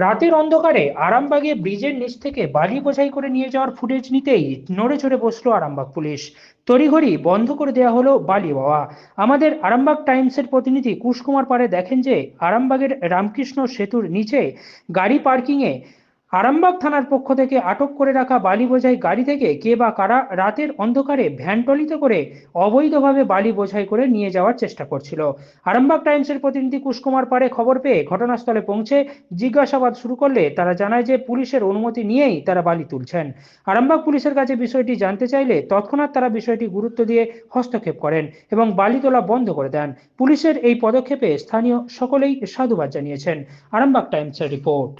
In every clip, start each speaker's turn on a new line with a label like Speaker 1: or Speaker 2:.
Speaker 1: রাতের অন্ধকারে আরামবাগে ব্রিজের নিচ থেকে বালি বোঝাই করে নিয়ে যাওয়ার ফুটেজ নিতেই নড়ে চড়ে বসল আরামবাগ পুলিশ। তড়িঘড়ি বন্ধ করে দেওয়া হলো বালি বাওয়া। আমাদের আরামবাগ টাইমসের প্রতিনিধি কুশকুমার পারে দেখেন যে আরামবাগের রামকৃষ্ণ সেতুর নিচে গাড়ি পার্কিংয়ে আরামবাগ থানার পক্ষ থেকে আটক করে রাখা বালি বোঝাই গাড়ি থেকে কে বা কারা রাতের অন্ধকারে ভ্যানটলিতে করে অবৈধভাবে বালি বোঝাই করে নিয়ে যাওয়ার চেষ্টা করছিল। আরামবাগ টাইমসের প্রতিনিধি কুশকুমার পারে খবর পেয়ে ঘটনাস্থলে পৌঁছে জিজ্ঞাসাবাদ শুরু করলে তারা জানায় যে পুলিশের অনুমতি নিয়েই তারা বালি তুলছেন। আরামবাগ পুলিশের কাছে বিষয়টি জানতে চাইলে তৎক্ষণাৎ তারা বিষয়টি গুরুত্ব দিয়ে হস্তক্ষেপ করেন এবং বালি তোলা বন্ধ করে দেন। পুলিশের এই পদক্ষেপে স্থানীয় সকলেই সাধুবাদ জানিয়েছেন। আরামবাগ টাইমসের রিপোর্ট।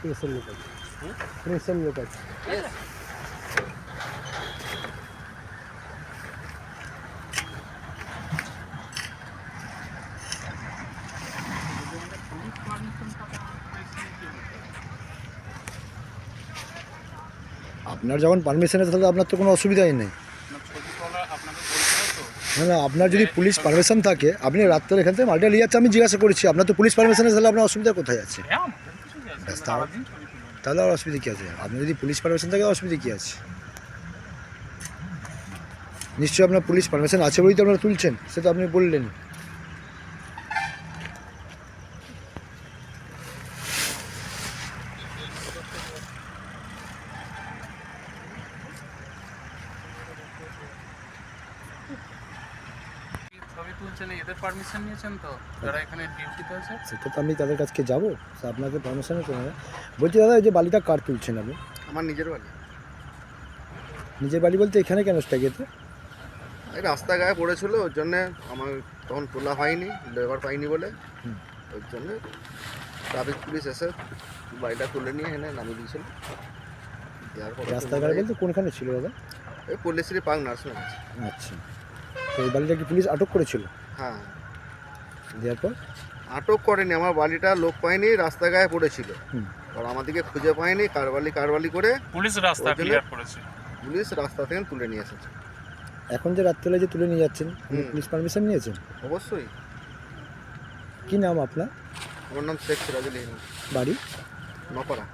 Speaker 2: প্রেসের লোক আছে প্রেসের লোক আছে আপনার যখন পারমিশন আছে, তাহলে আপনার তো কোনো অসুবিধাই নেই। না না, আপনার যদি পুলিশ পারমিশন থাকে, আপনি রাত্রে এখান থেকে মালটা নিয়ে যাচ্ছে, আমি জিজ্ঞাসা করছি, আপনার তো পুলিশ পারমিশন আছে, তাহলে আপনার অসুবিধা কোথায় আছে? তাহলে আর অসুবিধা কী আছে? আপনি যদি পুলিশ পারমিশন থাকে, অসুবিধা কী আছে? নিশ্চয়ই আপনার পুলিশ পারমিশন আছে বলেই তো আপনারা তুলছেন, সে তো আপনি বললেন
Speaker 3: ছবি তুলছেন এদের পারমিশন নিয়েছেন তো? যারা এখানে ডিউটিতে আছে?
Speaker 2: সেটা তো আমি তাদের কাছকে যাব তা আপনাকে পারমিশন করে বলছি দাদা এই যে বালিটা কার তুলছেন আপনি?
Speaker 4: আমার নিজের বাড়ি
Speaker 2: নিজের বাড়ি বলতে এখানে কেন স্ট্যাগেতে
Speaker 4: এই রাস্তা গায়ে পড়েছিল ওর জন্যে আমার তখন তোলা হয়নি লেবার পাইনি বলে।
Speaker 2: হুম।
Speaker 4: ওর জন্যে ট্রাফিক পুলিশ এসে বাড়িটা তুলে নিয়ে এনে নামিয়ে দিয়েছিল। দেওয়ার পরে
Speaker 2: রাস্তাঘাট বলতে কোনখানে ছিল দাদা?
Speaker 4: এই পল্লীশ্রী পার্ক নার্সিং
Speaker 2: আচ্ছা। তো এই বালিটা কি পুলিশ আটক করেছিল।
Speaker 4: হ্যাঁ।
Speaker 2: দেওয়ার পর?
Speaker 4: আটক করেনি আমার বাড়িটা লোক পায়নি রাস্তা গায়ে পড়েছিল।
Speaker 2: হুম।
Speaker 4: আর আমাদেরকে খুঁজে পায়নি কারবালি কারবালি করে।
Speaker 3: পুলিশ রাস্তা ক্লিয়ার করেছে।
Speaker 4: পুলিশ রাস্তা থেকে তুলে নিয়ে এসেছে।
Speaker 2: এখন যে রাত্রেবেলা যে তুলে নিয়ে যাচ্ছেন
Speaker 4: হুম।
Speaker 2: পুলিশ পারমিশন নিয়েছেন?
Speaker 4: অবশ্যই।
Speaker 2: কি নাম আপনার?
Speaker 4: আমার নাম শেখ সিরাজুল ইসলাম।
Speaker 2: বাড়ি?
Speaker 4: নপাড়া।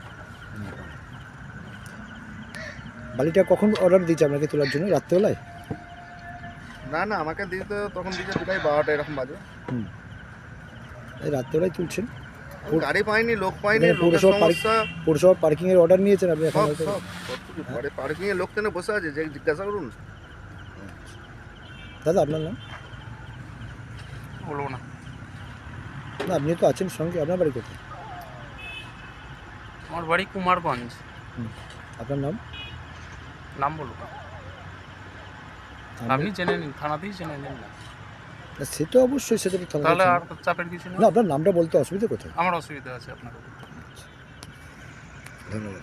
Speaker 2: বালিটা কখন অর্ডার দিয়েছে আপনাকে তোলার জন্য রাত্রেবেলায়?
Speaker 4: না না আমাকে দিতে তখন দিতে প্রায় বারোটা এরকম বাজে।
Speaker 2: হুম। এই রাত্রেবেলায় তুলছেন
Speaker 4: গাড়ি পাইনি লোক পাইনি
Speaker 2: পৌরসভা পার্ক-
Speaker 4: সমস্যা।
Speaker 2: পৌরসভা পার্কিংয়ের অর্ডার নিয়েছেন আপনি এখন
Speaker 4: পরে পার্কিং এ লোক টেনে বসে আছে? যে জিজ্ঞাসা করুন।
Speaker 2: দাদা আপনার নাম?
Speaker 3: বলব না।
Speaker 2: না আপনি তো আছেন সঙ্গে আপনার বাড়ি কোথায়?
Speaker 3: আমার বাড়ি কুমারগঞ্জ।
Speaker 2: আপনার নাম?
Speaker 3: নাম বলব না। আপনি জেনে নিন থানাতেই জেনে নিন না।
Speaker 2: না, সে তো অবশ্যই সেটা তো থানা
Speaker 3: তাহলে আর চাপের কিছু
Speaker 2: না আপনার নামটা বলতে অসুবিধা কোথায়?
Speaker 3: আমার অসুবিধা আছে আপনার
Speaker 2: ধন্যবাদ।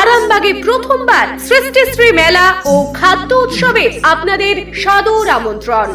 Speaker 5: আরামবাগে প্রথমবার সৃষ্টিশ্রী মেলা ও খাদ্য উৎসবে আপনাদের সাদর আমন্ত্রণ।